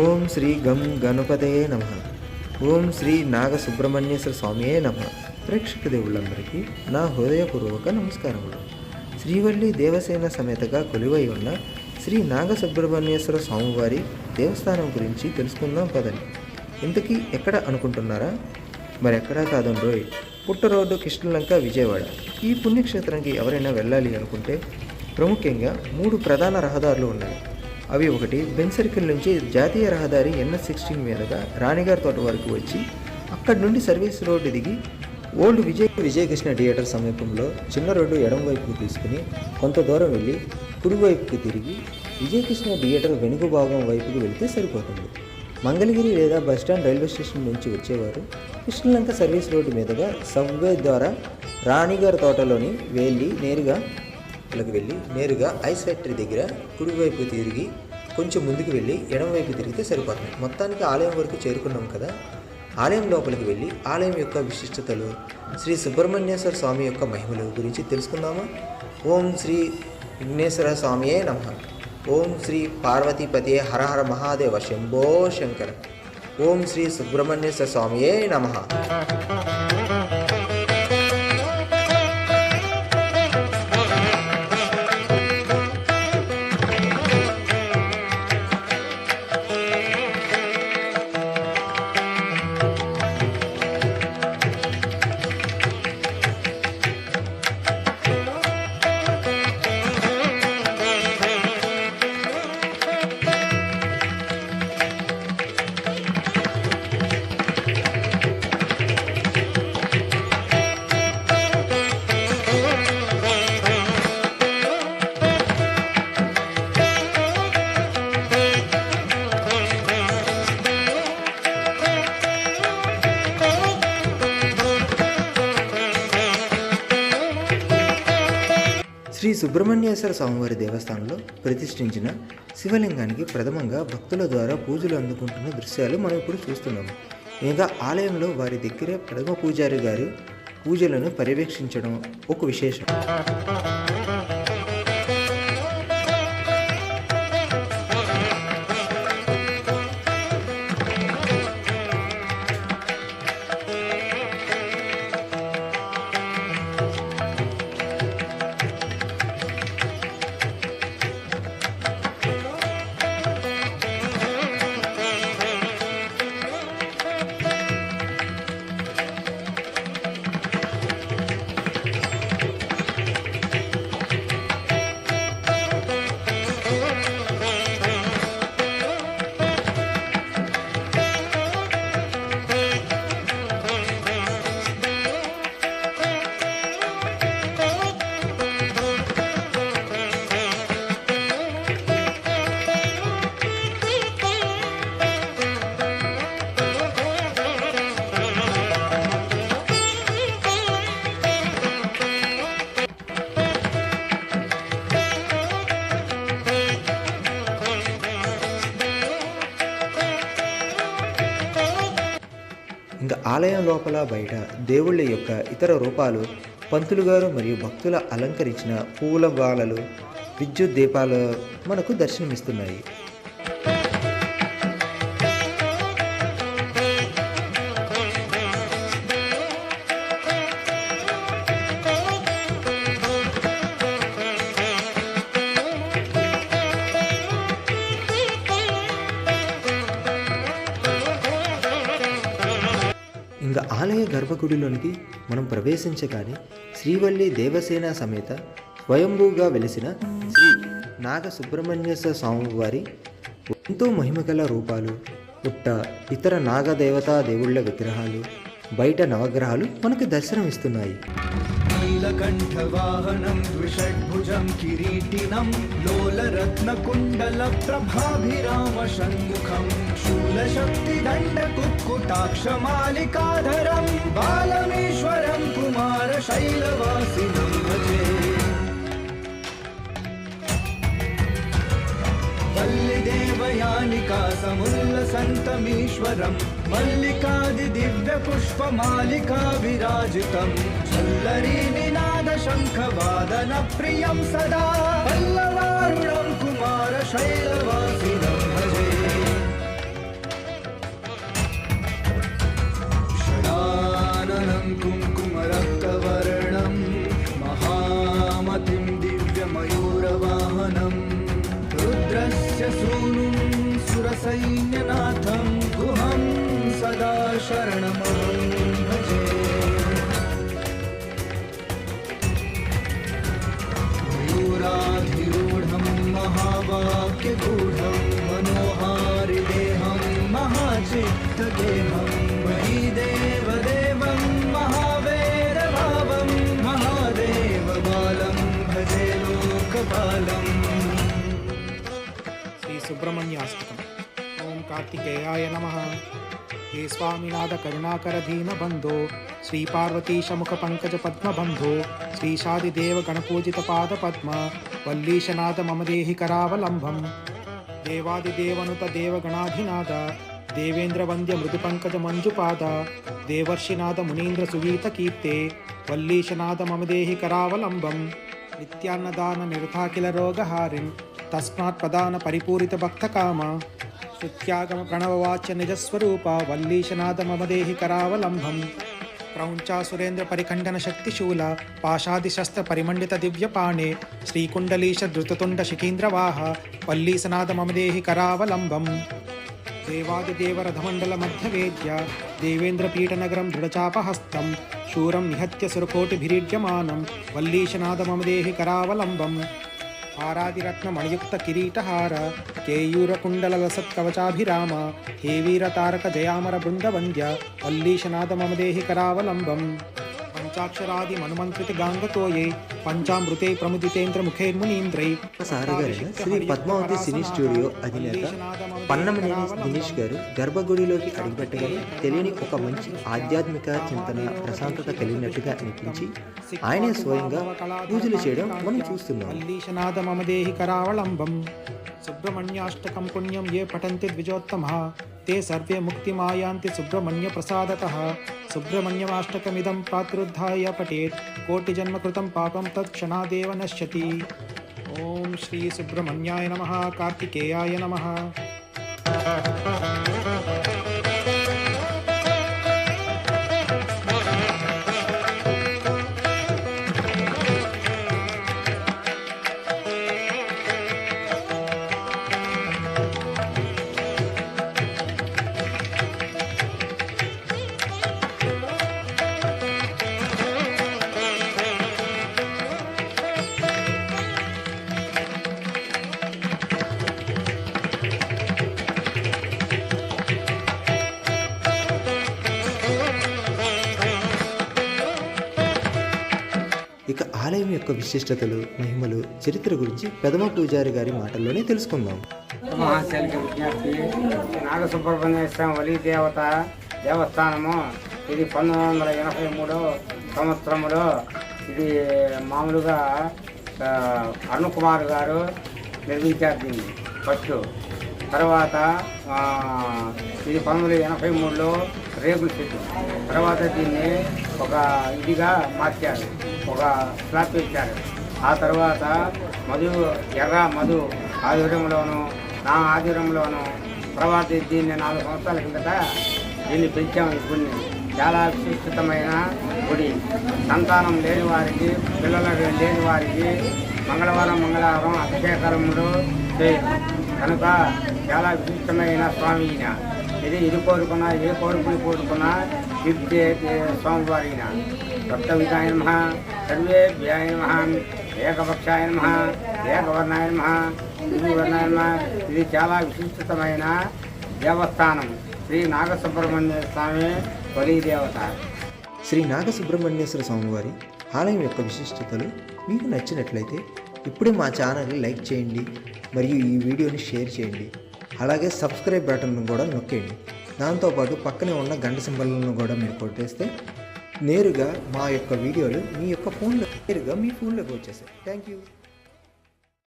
ఓం శ్రీ గం గణపతయే నమ. ఓం శ్రీ నాగసుబ్రహ్మణ్యేశ్వర స్వామియే నమ. ప్రేక్షక దేవుళ్ళందరికీ నా హృదయపూర్వక నమస్కారములు. శ్రీవల్లి దేవసేన సమేతగా కొలువై ఉన్న శ్రీ నాగసుబ్రహ్మణ్యేశ్వర స్వామివారి దేవస్థానం గురించి తెలుసుకుందాం పదండి. ఇంతకీ ఎక్కడ అనుకుంటున్నారా? మరి ఎక్కడా కాదండోయ్ పుట్ట రోడ్డు కృష్ణలంక విజయవాడ. ఈ పుణ్యక్షేత్రానికి ఎవరైనా వెళ్ళాలి అనుకుంటే ప్రముఖంగా మూడు ప్రధాన రహదారులు ఉన్నాయి. అవి ఒకటి. బెన్ సర్కిల్ నుంచి జాతీయ రహదారి ఎన్ఎస్ సిక్స్టీన్ మీదుగా రాణిగారి తోట వరకు వచ్చి అక్కడి నుండి సర్వీస్ రోడ్డు దిగి ఓల్డ్ విజయ్ విజయకృష్ణ థియేటర్ సమీపంలో చిన్న రోడ్డు ఎడం వైపుకు తీసుకుని కొంత దూరం వెళ్ళి కుడివైపుకి తిరిగి విజయకృష్ణ థియేటర్ వెనుక భాగం వైపుకు వెళితే సరిపోతుంది. మంగళగిరి లేదా బస్టాండ్ రైల్వే స్టేషన్ నుంచి వచ్చేవారు కృష్ణలంక సర్వీస్ రోడ్డు మీదుగా సబ్వే ద్వారా రాణిగారి తోటలోని వెళ్ళి నేరుగా లోకి వెళ్ళి నేరుగా ఐస్ ఫ్యాక్టరీ దగ్గర కుడివైపు తిరిగి కొంచెం ముందుకు వెళ్ళి ఎడమవైపు తిరిగితే సరిపోతుంది. మొత్తానికి ఆలయం వరకు చేరుకున్నాం కదా. ఆలయం లోపలికి వెళ్ళి ఆలయం యొక్క విశిష్టతలు శ్రీ సుబ్రహ్మణ్యేశ్వర స్వామి యొక్క మహిమలు గురించి తెలుసుకుందామా? ఓం శ్రీ విఘ్నేశ్వర స్వామియే నమ. ఓం శ్రీ పార్వతీపతి హరహర మహాదేవ శంభో శంకర. ఓం శ్రీ సుబ్రహ్మణ్యేశ్వర స్వామియే నమ. శ్రీ సుబ్రహ్మణ్యేశ్వర స్వామివారి దేవస్థానంలో ప్రతిష్ఠించిన శివలింగానికి ప్రథమంగా భక్తుల ద్వారా పూజలు అందుకుంటున్న దృశ్యాలు మనం ఇప్పుడు చూస్తున్నాము ఇంకా ఆలయంలో వారి దగ్గరే ప్రథమ పూజారి గారు పూజలను పర్యవేక్షించడం ఒక విశేషం. ఆలయం లోపల బయట దేవుళ్ళ యొక్క ఇతర రూపాలు పంతులు గారు మరియు భక్తుల అలంకరించిన పూల బాలలు విద్యుత్ దీపాలు మనకు దర్శనమిస్తున్నాయి. ఆలయ గర్భగుడిలోనికి మనం ప్రవేశించగానే శ్రీవల్లి దేవసేన సమేత స్వయంభూగా వెలిసిన శ్రీ నాగ సుబ్రహ్మణ్యేశ్వర స్వామి వారి ఎంతో మహిమగల రూపాలు పుట్ట ఇతర నాగదేవతా దేవుళ్ళ విగ్రహాలు బయట నవగ్రహాలు మనకు దర్శనమిస్తున్నాయి. नीलकण्ठवाहनं द्विषड्भुजं किरीटिनं लोलरत्नकुण्डलप्रभाभिरामषण्मुखं शूलशक्तिदण्डकुक्कुटाक्षमालिकाधरं बालमेश्वरं कुमारशैलवासिनं भजे देवयानिका समुल्लसन्तमीश्वरं निनाद विराजितं निनादशङ्खवादनप्रियं सदा पल्लवारुणं कुमारशैलवासिनम् शरणमं भजे मयूराधिरूढं महावाक्यगूढं मनोहारिदेहं महाचित्तगेहं मयि देवदेवं महावेरभावं महादेवबालं भजे लोकपालम् श्रीसुब्रह्मण्याष्टकम् ॐ कार्तिकेयाय नमः। हे स्वामिनाथकरुणाकरधीनबन्धो श्रीपार्वतीशमुखपङ्कजपद्मबन्धो श्रीशादिदेवगणपूजितपादपद्म वल्लीशनाद मम देहि करावलम्बम्। वल्लीशनाथमदेहि करावलम्बं देवादिदेवनुतदेवगणाधिनादेवेन्द्रवन्द्यमृदुपङ्कजमञ्जुपादेवर्षिनाथमुनीन्द्र सुवीतकीर्ते वल्लीशनाद मम देहि करावलम्बं नित्यान्नदाननिर्था किलरोगहारिं तस्मात्पदानपरिपूरितभक्तकाम దేవేంద్ర వంద్య ప్రణవవాచ్య నిజస్వరూప వల్లీశనాథ మమ దేహి కరావలంబం క్రౌంచా పరిఖండన శక్తిశూల పాశాదిశస్త్ర పరిమండిత దివ్యపాణే శ్రీకుండలీశ ధృతతుండ శిఖీంద్రవాహ వల్లీసనాథ మమ కరావలంబం దేవాదిదేవరథమండల మధ్యవేద్య దేవేంద్రపీఠనగరం దృఢచాపహస్తం శూరం నిహత్య సురకోటిభిరీడ్యమానం వల్లీశనాథ మమ కరావలంబం హారాదిరత్నమణియుక్త కిరీటహార కేయూరకుండలసత్కవచాభిరామ హేవీర తారక జయామర బృందవంద్య వల్లీశనాథ మమ దేహి కరావలంబం పంచాక్షరాది మనుమంత్రిత గాంగతోయే పంచామృతే ప్రముదితేంద్ర ముఖేర్మునీంద్రై. శ్రీ పద్మావతి సినీ స్టూడియో అధినేత పన్నమనేని దినేష్ గారు గర్భగుడిలోకి అడుగుపెట్టగానే తెలియని ఒక మంచి ఆధ్యాత్మిక చింతన ప్రశాంతత కలిగినట్టుగా అనిపించి ఆయనే స్వయంగా పూజలు చేయడం మనం చూస్తున్నాం. వల్లీశనాథ మమ దేహి కరావళంబం सुब्रह्मण्याष्टकं पुण्यं ये पठन्ति द्विजोत्तमः। ते सर्वे मुक्तिमायान्ति सुब्रह्मण्यप्रसादतः सुब्रह्मण्यमाष्टकमिदं प्रातरुद्धाय पठेत्। कोटिजन्मकृतं पापं तत्क्षणादेव नश्यति। ॐ श्रीसुब्रह्मण्याय नमः। कार्तिकेयाय नमः। యొక్క విశిష్టతలు మహిమలు చరిత్ర గురించి పెదమ పూజారి గారి మాటల్లోనే తెలుసుకుందాం. మహాశైలికి విజ్ఞప్తి నాగసుబ్రహ్మణ్య స్వామి దేవత దేవస్థానము. ఇది పంతొమ్మిది వందల ఎనభై మూడో సంవత్సరంలో ఇది మామూలుగా అరుణ్ కుమార్ గారు నిర్మించారు దీన్ని ఫస్ట్ తర్వాత ఇది పంతొమ్మిది వందల ఎనభై మూడులో రేగుల చెట్టు. తర్వాత దీన్ని ఒక ఇదిగా మార్చారు. ఒక స్లాబ్ ఇచ్చారు ఆ తర్వాత మధు ఎర్ర మధు ఆధ్వర్యంలోను నా ఆధ్వర్యంలోను తర్వాత దీన్ని నాలుగు సంవత్సరాల కిందట దీన్ని పెంచాము ఈ గుడిని. చాలా విశిష్టమైన గుడి. సంతానం లేని వారికి పిల్లలు లేని వారికి మంగళవారం మంగళవారం అభిషేకాలములు కనుక చాలా విశిష్టమైన స్వామి ఇది ఇది కోరుకున్నా ఏ కోరుకుని కోరుకున్నా తీర్చే స్వామివారి ఈయన భక్తవిధాయ నమ సర్వేభ్యాయ నమ ఏకపక్షాయ నమ ఏకవర్ణాయ నమ వర్ణాయ నమ. ఇది చాలా విశిష్టమైన దేవస్థానం. శ్రీ నాగసుబ్రహ్మణ్య స్వామి తొలి దేవత. శ్రీ నాగసుబ్రహ్మణ్యేశ్వర స్వామివారి ఆలయం యొక్క విశిష్టతలు మీకు నచ్చినట్లయితే ఇప్పుడే మా ఛానల్ని లైక్ చేయండి మరియు ఈ వీడియోని షేర్ చేయండి. అలాగే సబ్స్క్రైబ్ బటన్ను కూడా నొక్కేయండి. దాంతోపాటు పక్కనే ఉన్న గంట సింబల్ను కూడా మీరు కొట్టేస్తే నేరుగా మా యొక్క వీడియోలు మీ యొక్క ఫోన్లో నేరుగా మీ ఫోన్లోకి వచ్చేస్తాయి. Thank you